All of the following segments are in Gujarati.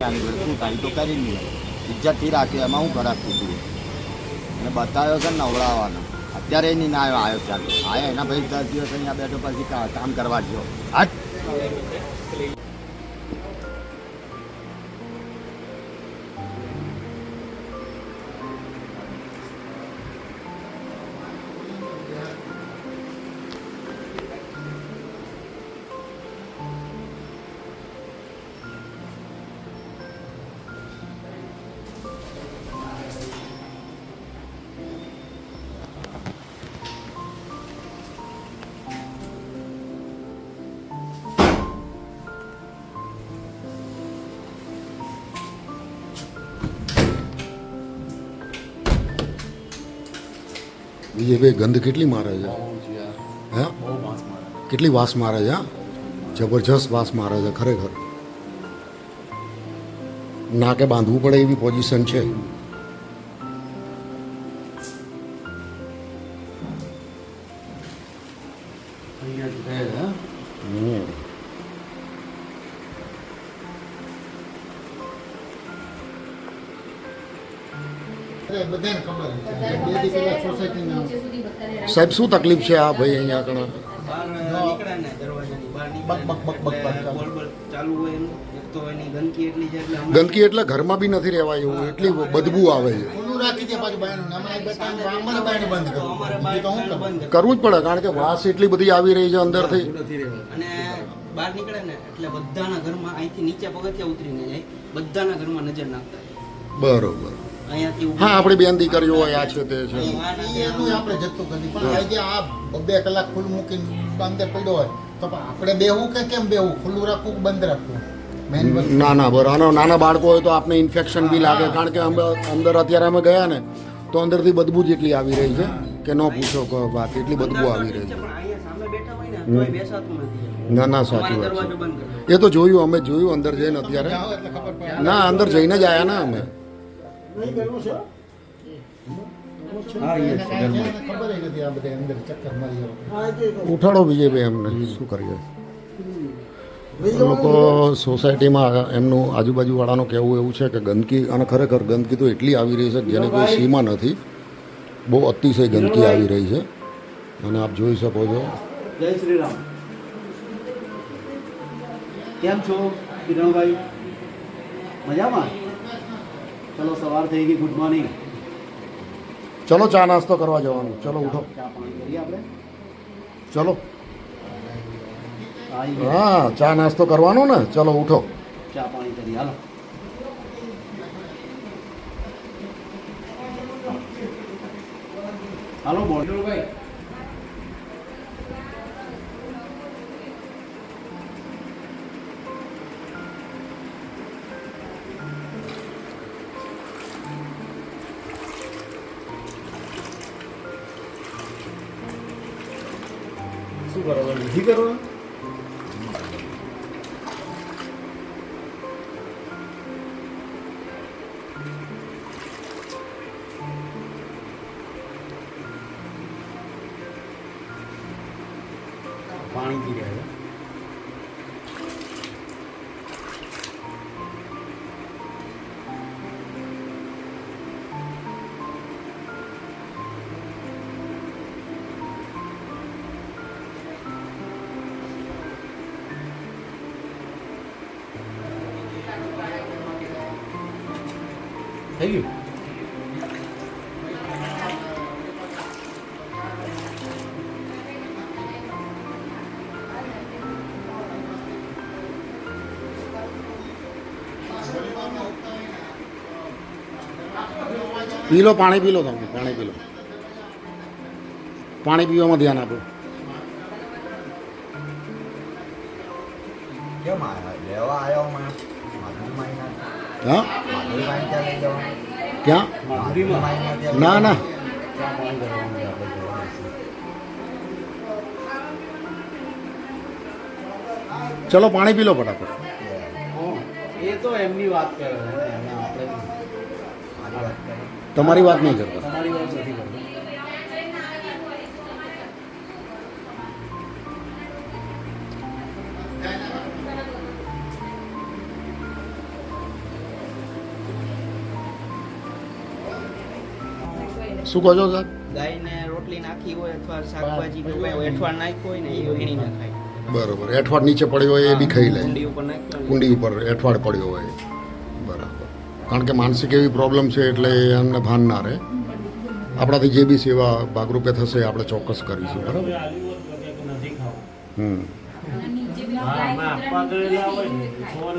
શું થાય તો કરી નહીં. ઇજ્જતથી રાખ્યો એમાં હું ખરાબ કીધું અને બતાવ્યો છે નવડાવવાનો. અત્યારે એની ના આવ્યો આવ્યો ચાલુ આયા એના ભાઈ દસ દિવસ અહીંયા બેઠો, પછી કામ કરવા ગયો. હટ ભાઈ ગંધ કેટલી મારે છે? હે? કેટલી વાસ મારે છે હા? જબરજસ્ત વાસ મારે છે ખરેખર. નાકે બાંધવું પડે એવી પોઝિશન છે. હમ. સાહેબ શું તકલીફ છે આ ભાઈ અહીંયા આગળ? બહાર નીકળે ને દરવાજાની બહાર નીકળે બક, બક, બક, બક, એટલે બક. બોલ બોલ ચાલુ હોય એનું એક તો એની ગંદકી એટલે હમણાં ગંદકી એટલે ઘરમાં બી નથી રહેવાય એવું એટલી બદબુ આવે છે. કરવું જ પડે કારણ કે વાસ એટલી બધી આવી રહી છે અંદરથી. અને બહાર નીકળે ને એટલે બધાના ઘરમાં અહીંથી નીચે પગથિયા ઉતરીને જાય. બધાના ઘરમાં નજર નાખતા બરોબર. હા આપણી બેન દીકરીઓ હોય આ છે તે છે. એનું આપણે જથ્થું કરી પણ આજે આ બે કલાક ખુલ્લું મૂકીને બાંધે પડ્યો હોય તો આપણે બેહવું કે કેમ બેહવું? ખુલ્લું રાખવું કે બંધ રાખવું? ના ના બરાબર. નાના બાળકો હોય તો આપને ઇન્ફેક્શન બી લાગે. કારણ કે અમે અંદર અત્યારે અમે ગયા ને તો અંદરથી બદબૂ જ એટલી આવી રહી છે કે ન પૂછો વાત એટલી બદબૂ આવી રહી છે. ને ના સાચી વાત છે. એ તો જોયું અમે જોયું અંદર જઈને અત્યારે. ના અંદર જઈને જ આવ્યા ને અમે. છે? ચક્કર મારી આવે. ઉઠાડો વિજયભાઈ એમને શું કરીએ? લોકો સોસાયટીમાં એમનું આજુબાજુવાળાનું કહેવું એવું છે કે ગંદકી અને ખરેખર ગંદકી તો એટલી આવી રહી છે કે જેની કોઈ સીમા નથી. બહુ અતિશય ગંદકી આવી રહી છે. અને આપ જોઈ શકો છો. જય શ્રી રામ કેમ છો કિરણભાઈ? મજામાં? ચલો સવાર થઈ ગઈ ગુડ મોર્નિંગ. ચલો ચા નાસ્તો કરવા જવાનું. ચલો ઉઠો. ચલો. હા ચા નાસ્તો કરવાનો ને. ચલો ઉઠો. ચા પાણી કરી હાલો. હાલો બોર્ડરભાઈ શું કરવાનું? નથી કરો થઈ ગયું પી લો પાણી પી લો તમે પાણી પી લો. પાણી પીવામાં ધ્યાન આપો. કેમ આવ્યો લેવા આવ્યો હા? ક્યાં? ના ના. ચલો પાણી પી લો ફટાફટ. એ તો એમની વાત કરી તમારી વાત નહીં કરતા. તમારી વાત નથી કરતો. શું કહો છો સર? ગાયને રોટલી નાખી હોય અથવા શાકભાજી કે કોઈ એઠવાડ નાખ્યો હોય ને એ વીણી ના ખાય. બરોબર. એઠવાડ નીચે પડ્યો હોય એ બી ખાઈ લે. કુંડી ઉપર કુંડી ઉપર એઠવાડ પડ્યો હોય. બરાબર. કારણ કે માનસિક એવી પ્રોબ્લેમ છે એટલે એમને ભાન ના રહે. આપણાથી જે બી સેવા ભાગરૂપે થશે આપણે ચોક્કસ કરીશું. બરાબર? હમ.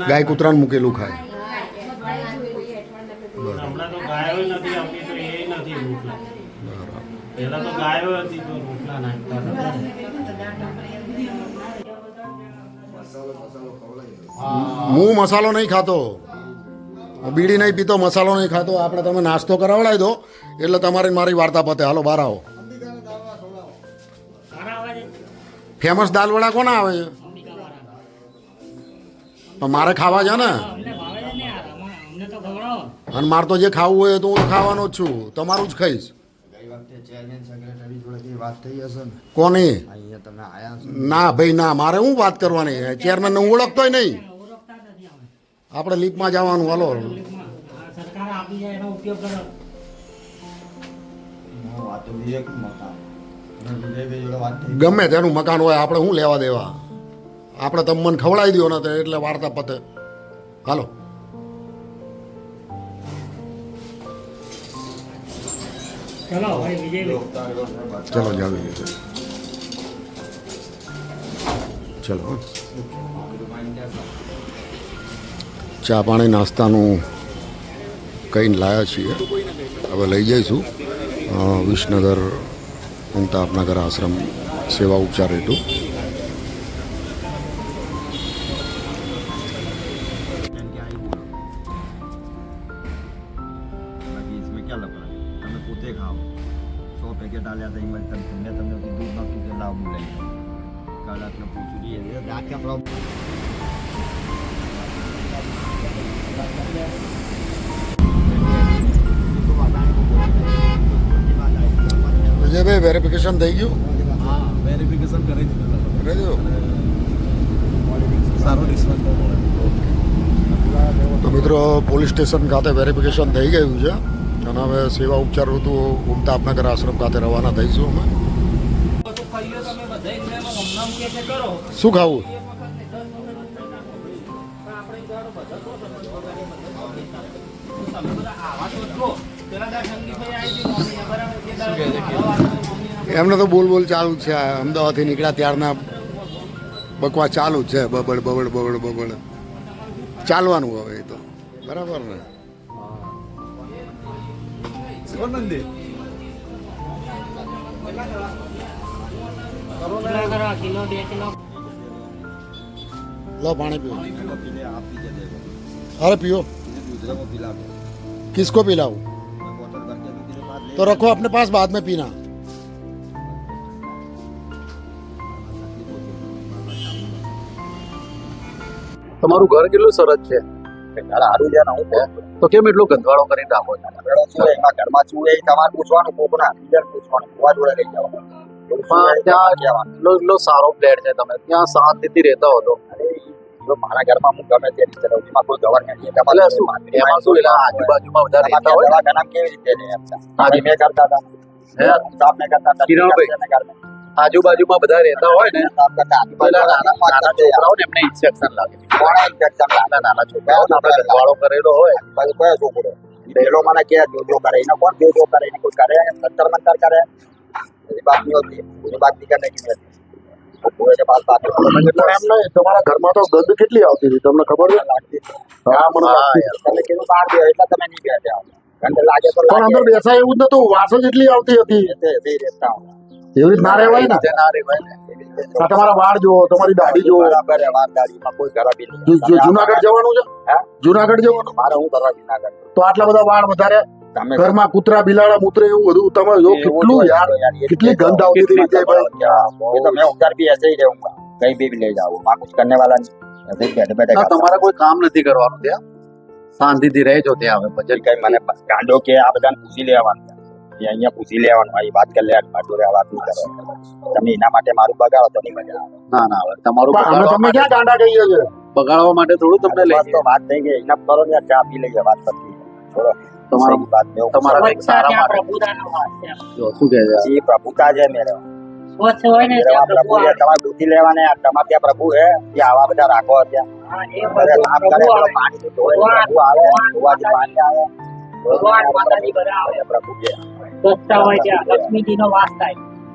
ગાય કૂતરાને મૂકેલું ખાય. બરાબર. હમણાં તો ગાયો નથી રોટલા. પહેલા તો ગાયો હતી તો રોટલા નાખતા હતા. હું. મસાલો નહીં ખાતો. બીડી નહીં પીતો મસાલો નહીં ખાતો. આપણે તમે નાસ્તો કરાવડાવી દો. એટલે તમારી મારી વાર્તા પતે. હાલો બહાર આવો. ફેમસ દાલવડા કોના આવે છે? પણ મારે ખાવા છે ને? અને મારે તો જે ખાવું હોય તો હું ખાવાનો જ છું. તમારું જ ખાઈશ. કોની? ના. ભાઈ ના મારે હું વાત કરવાની? ચેરમેન હું ઓળખતોય નહીં. આપણે લીપમાં જવાનું હાલો. ગમે તેનું મકાન હોય આપણે શું લેવા દેવા? આપણે તમે મને ખવડાવી દો ને એટલે વાર્તા પતે. હાલો. ચલો ભાઈ વિજયભાઈ ચલો જાવી ચા પાણી નાસ્તાનું કંઈ લાયા છીએ હવે લઈ જઈશું વિસનગર ઉમતા આપનગર આશ્રમ સેવા ઉપચાર હેઠું કાલ રાતના પૂછ્યું એ આ ક્યાં પ્રોબ્લેમ વિજયભાઈ વેરિફિકેશન થઈ ગયું હા વેરિફિકેશન કરી દીધું કરી દીધું? સારો રિસ્પોન્સ મળે તો મિત્રો પોલીસ સ્ટેશન ખાતે વેરિફિકેશન થઈ ગયું છે અને હવે સેવા ઉપચાર ઋતુ ઉમતા આપનગર આશ્રમ ખાતે રવાના થઈશું અમે શું ખાવું? એમને તો બોલ બોલ ચાલુ જ છે. આ અમદાવાદથી નીકળ્યા ત્યારના બકવા ચાલુ જ છે. બબડ બબડ બબડ બબડ. ચાલવાનું હવે એ તો. બરાબર ને? મંદિર લો પાણી પીઓ પીલે આપ પીજે દેખો અરે पियो दूसरे को पिला दो किसको पिलाऊं मैं बोतल भर के भी तेरे पास ले तो रखो अपने पास बाद में पीना તમારું ઘર કેટલું સરસ છે સારું છે ને હું કહું તો કેમ એટલો ગંધવાળો કરીને રાખો છો ઘરડો શું હોય, એમાં ઘરમાં શું હોય એ તમારે પૂછવાનું કોકના બીજાને પૂછવાનું કુવા જોડે લઈ જવાનું ત્યાં એટલો સારો પ્લેયર છે તમે. ત્યાં શાંતિથી રહેતા હો જો મારા ઘરમાં હું ગમે તે રીતે રહું એમાં કોઈ ગવર્મેન્ટ એટલે શું? એમાં શું? એટલે આજુબાજુમાં બધા રહેતા હોય? ને? દવાખાનામાં કેવી રીતે રહે એમ? મેં કરતા હતા. હે? મેં કરતા હતા કિરણભાઈ. આજુબાજુમાં બધા રહેતા હોય ને નાના નાના છોકરાઓ ને એમને ઇન્ફેક્શન લાગે. કોણે infection લાગે? નાના નાના આપણે ગંધવાળો કરેલો હોય. પછી કયો છોકરો? પેલો મને કે જો જો કરે એને કોણ? જો જો કરે એને કોઈ કરે? મંતર મંતર કરે? એની તમારા જ એટલી આવતી હતી. તમારા વાળ જુઓ તમારી દાઢી જોવો બરાબર વાળ જુનાગઢ જવાનું છે? જુનાગઢ જવાનું? મારે હું જુનાગઢ. તો આટલા બધા વાળ વધારે ઘરમાં કૂતરા બિલાડા મૂત્રે એવું બધું તમે જો કેટલું યાર कितनी गंद आती थी विजय भाई। ये तो मैं उधर भी ऐसे ही रहूंगा कहीं भी, भी ले जाऊँ वहाँ कुछ करने वाला नहीं ऐसे ही बैठे बैठे ના તમારે કોઈ કામ નથી કરવાનું ત્યાં શાંતિથી રહેજો ત્યાં હવે પછી કઈ મને ગાંડો કે આ બધાને પૂછી લેવાનું એ અહીંયા પૂછી લેવાનું આ વાત કરી લે મારી જોડે આ વાત નહીં કરો તમે એના માટે મારું બગાડો તો નહીં મજા આવે ના ના હવે તમારું પણ અમે બગાડવા તમને માટે- ક્યાં ગાંડા કહીએ છે બગાડવા માટે થોડું તમને લઈ બસ તો વાત થઈ ગઈ ઇનફ કરો ને યાર ચા પી લઈએ વાત પતી छोड़ो તમારા વાત મેં તમારા સારા માટે. જો શું કહે છે? એ પ્રભુતા છે મેળવ પ્રભુ છે તમારે દૂધી લેવાને તમારે ત્યાં પ્રભુ છે જે આવા બધા રાખો ત્યાં.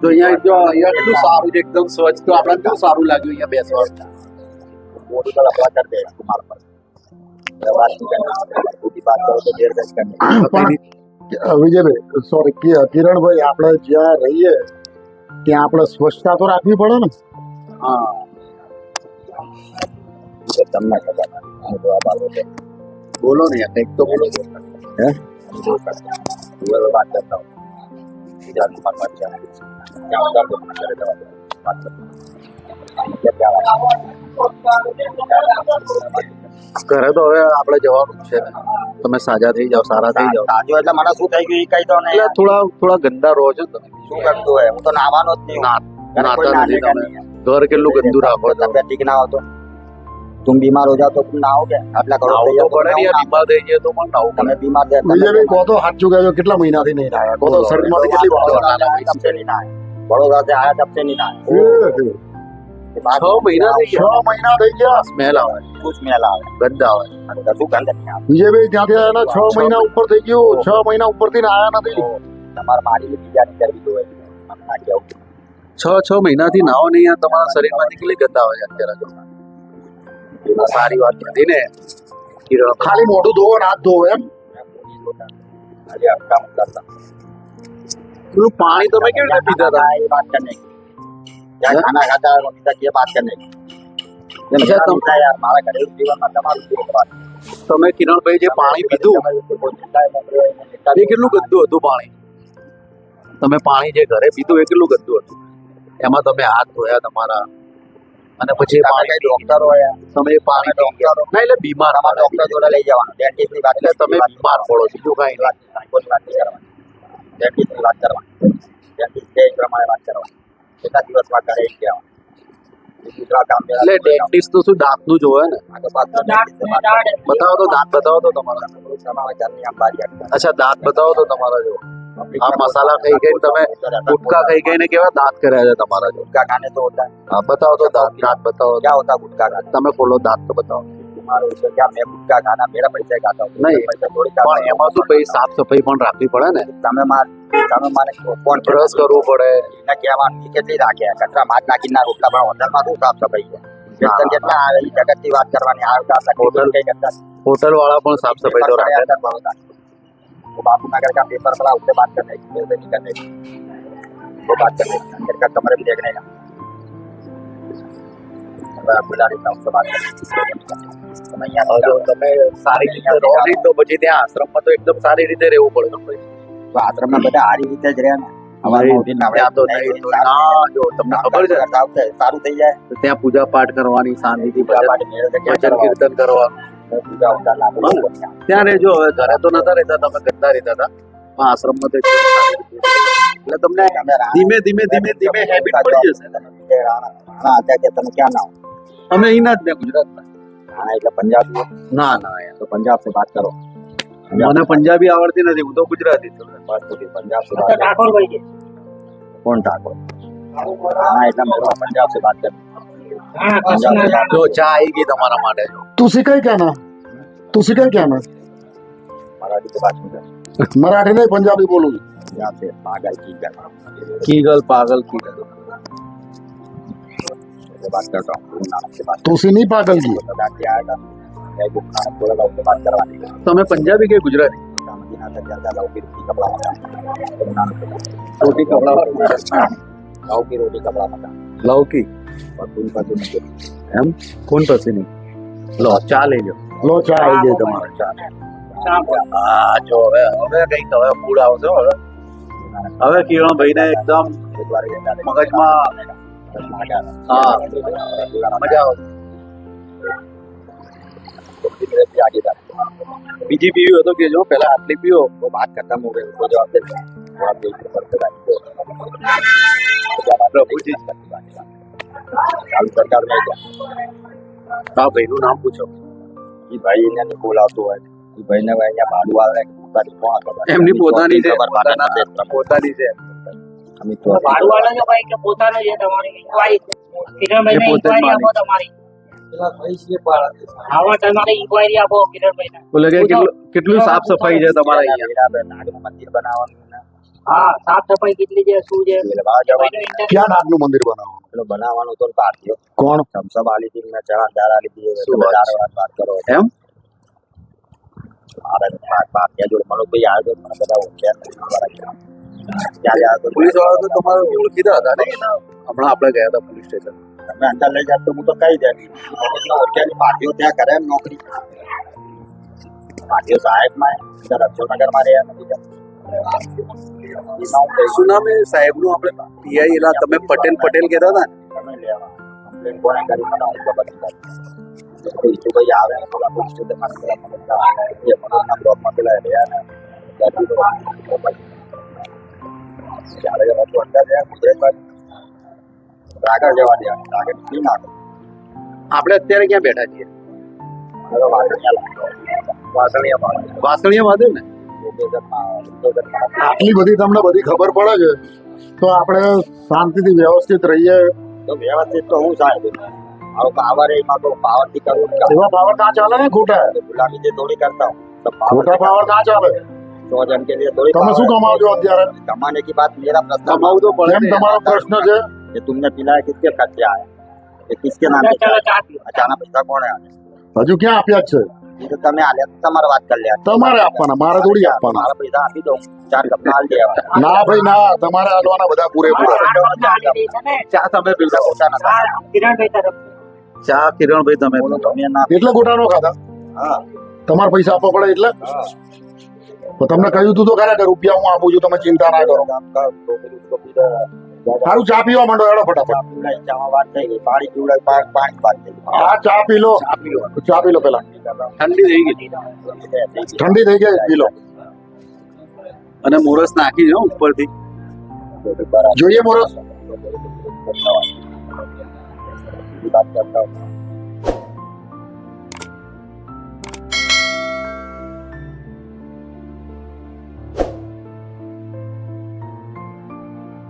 તો અહીંયા જો અહીંયા કેટલું સારું એકદમ સ્વચ્છ. તો આપણને કેવું સારું લાગ્યું અહીંયા બેસવા મોટું કલાક વાતર દે કુમાર પાસે વિજયભાઈ કિરણભાઈ આપણે જ્યાં રહીએ ત્યાં આપણે સ્વચ્છતા તો રાખવી પડે ને? હા. તમને બોલો ને એક તો બોલો. હે? વાત કરતા હું ઘરે તો હવે આપણે જવાનું છે. તમે સાજા થઈ જાવ સારા થઈ જાવ સાજો એટલે મને શું થઈ ગયું એ કઈ તો નહીં એટલે થોડા થોડા ગંદા રહો છો તમે. શું કરતો હોય? હું તો નાવાનો જ નહીં નાતા નથી તમે. ઘર કેટલું ગંદુ રાખો તબિયત ઠીક ના હોતો. તું બીમાર હોજા તો તું નાહો કે? આટલા કરો થઈ પડે ને બીમાર થઈ જાય તો પણ નાહો તમે બીમાર જાય બીજે ભાઈ કહો તો હાથ ચુકાયો કેટલા મહિનાથી નહીં નાહ્યા કહો તો શરીરમાંથી કેટલી બળો વડોદરા થી આયા તબસે નહીં નાહ્યા છ મહિના ઉપર થઈ ગયું. છ મહિના ઉપરથી ને આવ્યા નથી. તમારે છ છ મહિનાથી નાવો નહીં તમારા શરીરમાંથી કેટલી ગંધ આવે છે અત્યારે સારી વાત નથી ને. ખાલી મોઢું ધોવો હાથ ધોવો એમ. પાણી તમે કેવી રીતે પીધા હતા? એ વાત કરી તમે કિરણભાઈ જે પાણી પીધું એ કેટલું ગંદુ હતું પાણી? તમે પાણી જે ઘરે પીધું એ કેટલું ગંદુ હતું? એમાં તમે હાથ ધોયા તમારા અને પછી પાણી ડોક્ટરો તમે પાણી ડોક્ટરો ના એટલે બીમાર અમારે ડોક્ટર જોડે લઈ જવાનું. વાત એટલે તમે બીમાર પડો બીજું કઈ વાત કરવાની વાત કરવાની. વાત કરવાની. કેટલા દિવસમાં ઘરે ગયા એટલે દાંત બતાવો તો તમારા. જો. મસાલા ખાઈ ગઈ તમે ગુટકા ખાઈ ગઈ ને કેવા દાંત કર્યા છે તમારા ગુટકા ખાને બતાવો તો દાંત દાંત બતાવો ક્યાં હોતા ગુટકા તમે ખોલો દાંત તો બતાવો. तुम्हारे उसे क्या मैं गुटखा खाना मेरा पैसा खाता हूँ नहीं। पैसा थोड़ी खाता પણ એમાં શું ભાઈ સાફ સફાઈ પણ રાખવી પડે ને તમે માર તમે માને કોણ બ્રશ કરવું પડે એને કહેવાનું ઈ કેટલી રાખે કચરા માથ નાખીને ના રોટલા પણ હોટલમાં શું સાફ સફાઈ છે વેતન કેટલા આવે ઈ જગતની વાત કરવાની આવે તો આટલા હોટલ- કઈ કરતા હોટલ વાળા પણ સાફ સફાઈ તો રાખે अंदर बहुत आती है। वो बापू नगर का पेपर पड़ा उससे बात करने की मेरे से नहीं करने की वो बात करने की अंदर का कमरे भी देखने का ત્યાં આશ્રમમાં પૂજા પાઠ કરવાની શાંતિ ભજન કીર્તન કરવાનું ત્યાં રહેજો હવે ઘરે તો નતા રહેતા તમે કરતા રહેતા હતા પણ આશ્રમમાં એટલે તમને ધીમે ધીમે ધીમે ધીમે હેબિટ પડી જશે તમે ક્યાં ના અમે અહીંના જ ને ગુજરાતના હા એટલે પંજાબી ના ના તો પંજાબ થી વાત કરો મને પંજાબી આવડતી નથી હું તો ગુજરાતી છું વાત કરી પંજાબ થી ઠાકોર ભાઈ કોણ ઠાકોર હા એટલે મેં પંજાબ થી વાત કરી તો ચા આવી ગઈ તમારા માટે તુસી કઈ કહેના તુસી કઈ કહેના મરાઠી તો વાત મરાઠી નહીં પંજાબી બોલું યા પાગલ કી ગલ પાગલ કી ગલ मैं गुरु नानक बोलेगा उससे बात करवानी है તમે પંજાબી કે ગુજરાતી मदीना तक जाता लाओ की रोटी कपड़ा मकान गुरु नानक से बात રોટી કપડા लाओ की रोटी कपड़ा मकान લૌકી और तुम पर तुम के એમ કોણ પછી નહીં લો ચા લઈ લો લો ચા આવી ગઈ તમારે ચા હા જો હવે હવે કઈક હવે મૂડ આવશે હો હવે હવે કિરણભાઈ ને એકદમ एक बार ये डाले મગજમાં હા બીજી પીવી હતો કે જો પેલા આટલી પીવો તો વાત કરતા મોકલે તો. ભાઈનું નામ પૂછો. એ ભાઈ એને હોય. એ ભાઈને અહીંયા ભાડું આવે પોતાની પોતાની છે. પોતાની છે. કેટલું સાફ સફાઈ છે તમારા અહીંયા? મંદિર બનાવવાનું હા સાફ સફાઈ કેટલી છે શું છે? એટલે બહાર જવાનું ભાઈનો interview ક્યાં નાગનું મંદિર બનાવવાનું? પેલો બનાવવાનું તો પાર્ટીઓ કોણ? થમ્સઅપ આલી હતી મેં ચણા દાળ આલી હતી વાત કરો. એમ? બાર બાર જોડે મને ભાઈ આવ્યો મને બધા ઓળખ્યા. ત્યારે પોલીસવાળા તો તમારે ઓળખીતા હતા ને હમણાં આપણે ગયા હતા પોલીસ સ્ટેશન. તમે અંદર લઈ જાય તો હું તો કહી દે. ઓળખ્યાની પાર્ટીઓ ત્યાં કરે એમ નોકરી. પાર્ટીઓ સાહેબમાં રક્ષોનગરમાં રહ્યા નથી જતા. શું નામ એ સાહેબનું આપણે? પીઆઈ એલા તમે પટેલ પટેલ કહેતા હતા તમે લેવા કમ્પ્લેન કરી? મને હું ખબર નથી પડતી. ઈશુભાઈ આવે ને પેલા પોલીસ એ મનાના પેલા રહ્યા ને. ત્યાંથી તો ત્યારે જ પાછું અંદર ગયા ગુજરાત બાજુ. આગળ જવા દે આગળ નીકળી નાખો આપણે અત્યારે ક્યાં બેઠા છીએ? વાસણિયા મહાદેવ ને? આટલી બધી તમને બધી ખબર પડે છે. તો આપણે શાંતિથી વ્યવસ્થિત રહીએ. તો વ્યવસ્થિત તો હું સાહેબ. હવે પાવર એમાં તો પાવરથી કરવું એવા પાવર ના ચાલે ને ખોટા? ગુલામી જે થોડી કરતા ખોટા પાવર ના ચાલે. सौ जन के लिए थोड़ी તમે શું power કમાવો છો અત્યારે है। कमाने की बात मेरा प्रश्न કમાવું તો પડે કેમ ને. તમારો પ્રશ્ન છે ये तुमने पिलाया किसके खर्चे आए ये किसके नाम पे ચલો ચા પીઓ. अचानक पैसा कौन है હજુ ક્યાં આપ્યા જ છે ये तो તમે આલ્યા તો તમારે વાત કરી લે તમારે આપવાના મારે થોડી આપવાના મારા પૈસા આપી દઉં ચાર કપડા હાલ દેવા ના ભાઈ ના તમારે આલવાના બધા પૂરેપૂરા આ રોજના આલી દઈ છે ને. ચા તમે પીધા પોતાના આ કિરણભાઈ તરફથી. ચા કિરણભાઈ તમે બોલો પીધા. તમે ના એટલે ગોટા નો ખાધા હા તમારે પૈસા આપવા પડે એટલે હા તો તમને કહ્યું તું તો ખરા કે રૂપિયા હું આપું છું તમે ચિંતા ના કરો. સારું ચા પીવા માંડો એડો ફટાફટ. હા ચા પી લો. ચા પી લો. પેલા. ઠંડી થઈ ગઈ. ઠંડી થઈ ગઈ પી લો. અને મોરસ નાખી દો હો ઉપરથી. બરાબર જોઈએ મોરસ.